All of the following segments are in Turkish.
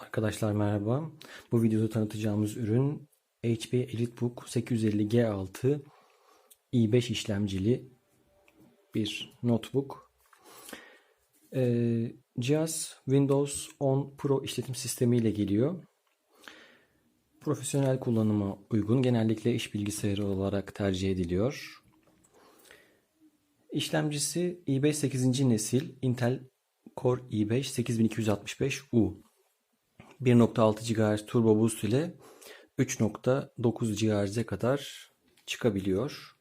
Arkadaşlar merhaba. Bu videoda tanıtacağımız ürün HP EliteBook 850G6 i5 işlemcili bir notebook. Ee, cihaz Windows 10 Pro işletim sistemi ile geliyor. Profesyonel kullanıma uygun, genellikle iş bilgisayarı olarak tercih ediliyor. İşlemcisi i5 8. nesil Intel Core i5 8265U. 1.6 GHz Turbo Boost ile 3.9 GHz'e kadar çıkabiliyor.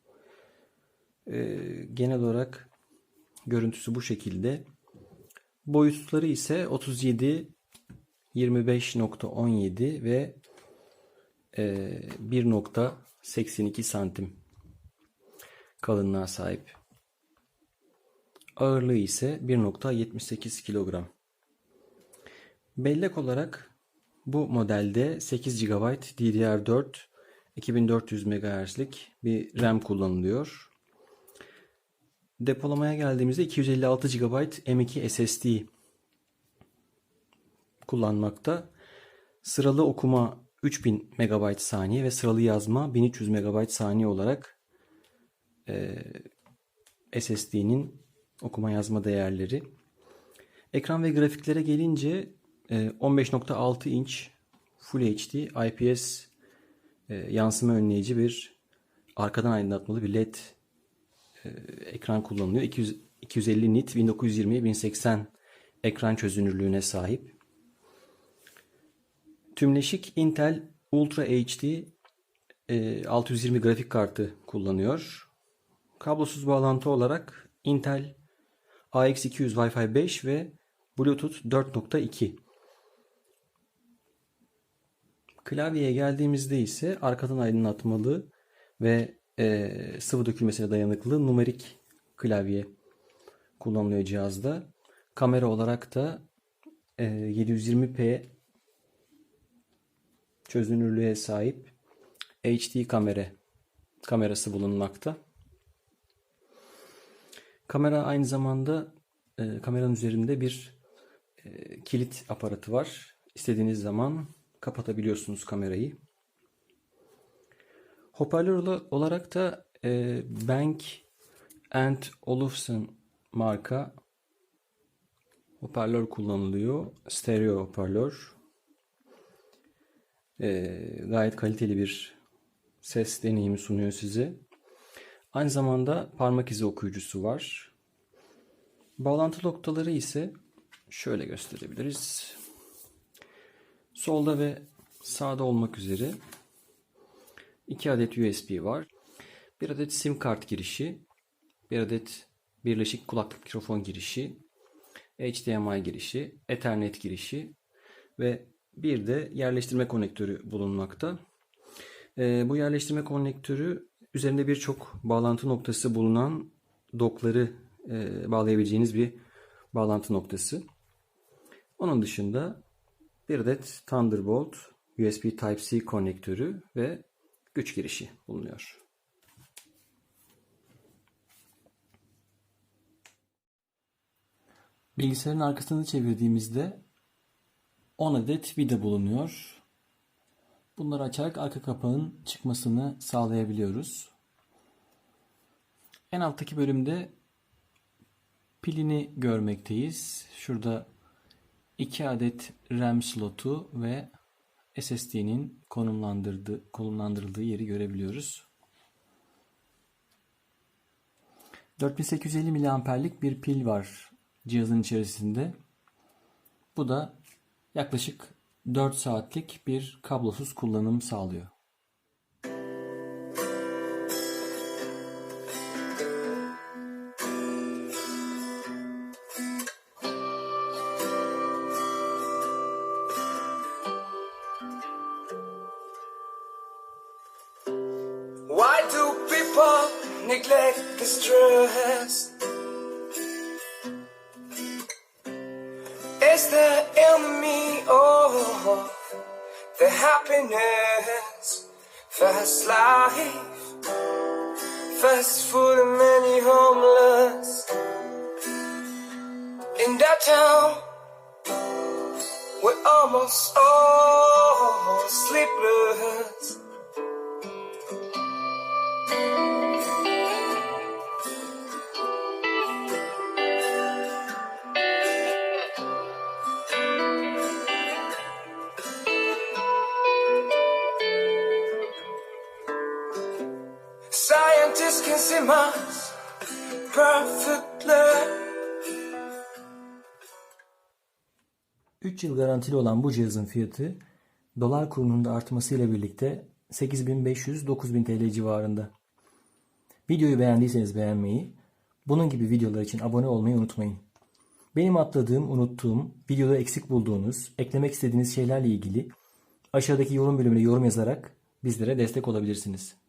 Ee, genel olarak görüntüsü bu şekilde. Boyutları ise 37 25.17 ve e, 1.82 santim kalınlığa sahip. Ağırlığı ise 1.78 kilogram. Bellek olarak bu modelde 8 GB DDR4 2400 MHz'lik bir RAM kullanılıyor. Depolamaya geldiğimizde 256 GB M.2 SSD kullanmakta. Sıralı okuma 3000 MB saniye ve sıralı yazma 1300 MB saniye olarak e, SSD'nin okuma yazma değerleri. Ekran ve grafiklere gelince 15.6 inç Full HD IPS e, yansıma önleyici bir arkadan aydınlatmalı bir LED e, ekran kullanılıyor. 200, 250 nit 1920 1080 ekran çözünürlüğüne sahip. Tümleşik Intel Ultra HD 620 grafik kartı kullanıyor. Kablosuz bağlantı olarak Intel AX200 Wi-Fi 5 ve Bluetooth 4.2 Klavyeye geldiğimizde ise arkadan aydınlatmalı ve e, sıvı dökülmesine dayanıklı numerik klavye kullanılıyor cihazda. Kamera olarak da e, 720p çözünürlüğe sahip HD kamera kamerası bulunmakta. Kamera aynı zamanda e, kameranın üzerinde bir e, kilit aparatı var. İstediğiniz zaman kapatabiliyorsunuz kamerayı. Hoparlör olarak da e, Bank and Olufsen marka hoparlör kullanılıyor. Stereo hoparlör. E, gayet kaliteli bir ses deneyimi sunuyor size. Aynı zamanda parmak izi okuyucusu var. Bağlantı noktaları ise şöyle gösterebiliriz. Solda ve sağda olmak üzere iki adet USB var. Bir adet sim kart girişi, bir adet birleşik kulaklık mikrofon girişi, HDMI girişi, Ethernet girişi ve bir de yerleştirme konektörü bulunmakta. Ee, bu yerleştirme konektörü üzerinde birçok bağlantı noktası bulunan dokları e, bağlayabileceğiniz bir bağlantı noktası. Onun dışında bir adet Thunderbolt USB Type-C konnektörü ve güç girişi bulunuyor. Bilgisayarın arkasını çevirdiğimizde 10 adet vida bulunuyor. Bunları açarak arka kapağın çıkmasını sağlayabiliyoruz. En alttaki bölümde pilini görmekteyiz. Şurada 2 adet RAM slotu ve SSD'nin konumlandırdığı, konumlandırıldığı yeri görebiliyoruz. 4850 miliamperlik bir pil var cihazın içerisinde. Bu da yaklaşık 4 saatlik bir kablosuz kullanım sağlıyor. Why do people neglect the stress? Is the enemy of the happiness? Fast life, fast food and many homeless in that town. We're almost all sleepless. Scientists can see Mars perfectly. 3 yıl garantili olan bu cihazın fiyatı dolar kurunun da artmasıyla birlikte 8500-9000 TL civarında. Videoyu beğendiyseniz beğenmeyi, bunun gibi videolar için abone olmayı unutmayın. Benim atladığım, unuttuğum, videoda eksik bulduğunuz, eklemek istediğiniz şeylerle ilgili aşağıdaki yorum bölümüne yorum yazarak bizlere destek olabilirsiniz.